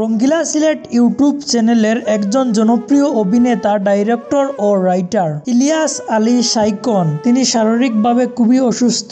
রঙ্গিলা Sylhet YouTube চ্যানেলের একজন জনপ্রিয় অভিনেতা, ডাইরেক্টর ও রাইটার ইলিয়াস আলী সাইকন। তিনি শারীরিকভাবে খুবই অসুস্থ।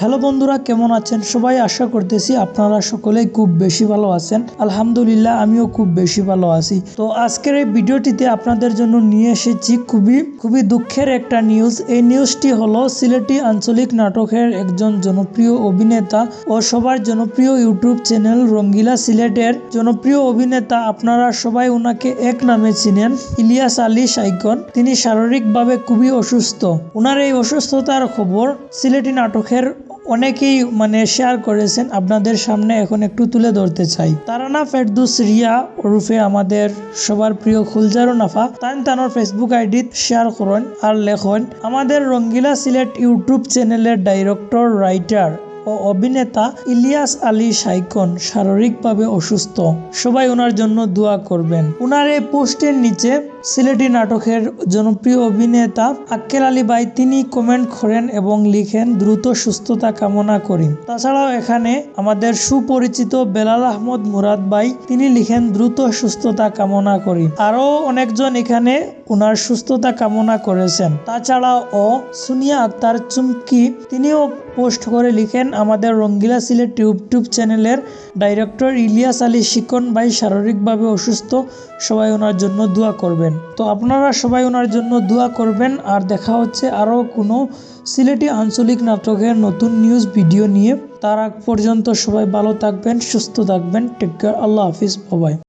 হ্যালো বন্ধুরা, কেমন আছেন? সবাই আশা করতেছি আপনারা সকলেই খুব বেশি ভালো আছেন। আলহামদুলিল্লাহ, আমিও খুব বেশি ভালো আছি। তো আজকের এই ভিডিওটিতে আপনাদের জন্য নিয়ে এসেছি খুবই খুবই দুঃখের একটা নিউজ এই নিউজটি হলো সিলেটি আঞ্চলিক নাটকের একজন জনপ্রিয় অভিনেতা ও সবার জনপ্রিয় ইউটিউব চ্যানেল রঙ্গিলা সিলেটের জনপ্রিয় অভিনেতা। আপনারা সবাই ওনাকে এক নামে চিনেন, ইলিয়াস আলী সাইকন। তিনি শারীরিকভাবে খুবই অসুস্থ। ওনার এই অসুস্থতার খবর সিলেটি নাটকের অনেকেই মানে শেয়ার করেছেন, আপনাদের সামনে এখন একটু তুলে ধরতে চাই। তারানা ফেরদুস রিয়া ওরফে আমাদের সবার প্রিয় খুলজারু নাফা তান তানোর ফেসবুক আইডিত শেয়ার করেন আর লেখন, আমাদের রঙ্গিলা সিলেট ইউটিউব চ্যানেলের ডাইরেক্টর রাইটার ও অভিনেতা ইলিয়াস আলী সাইকন শারীরিকভাবে অসুস্থ। সবাই ওনার জন্য দোয়া করবেন। ওনার এই পোস্টের নিচে সিলেটি নাটকের জনপ্রিয় অভিনেতা আক্কেল আলী বাই তিনি কমেন্ট করেন এবং লিখেন, দ্রুত সুস্থতা কামনা করি। তাছাড়াও এখানে আমাদের সুপরিচিত বেলাল আহমদ মুরাদ বাই, তিনি লিখেন, দ্রুত সুস্থতা কামনা করি। আরও অনেকজন এখানে ওনার সুস্থতা কামনা করেছেন। তাছাড়াও ও সুনিয়া আক্তার চুমকি, তিনিও পোস্ট করে লিখেন, আমাদের রঙ্গিলা সিলেট ইউটিউব চ্যানেলের ডাইরেক্টর ইলিয়াস আলী শিকন ভাই শারীরিকভাবে অসুস্থ। সবাই ওনার জন্য দোয়া করবেন। তো আপনারা সবাই ওনার জন্য দোয়া করবেন। আর দেখা হচ্ছে আরও কোনো সিলেটি আঞ্চলিক নাটকের নতুন নিউজ ভিডিও নিয়ে। তার আগ পর্যন্ত সবাই ভালো থাকবেন, সুস্থ থাকবেন। টেক কেয়ার আল্লাহ হাফিজ। বাবাই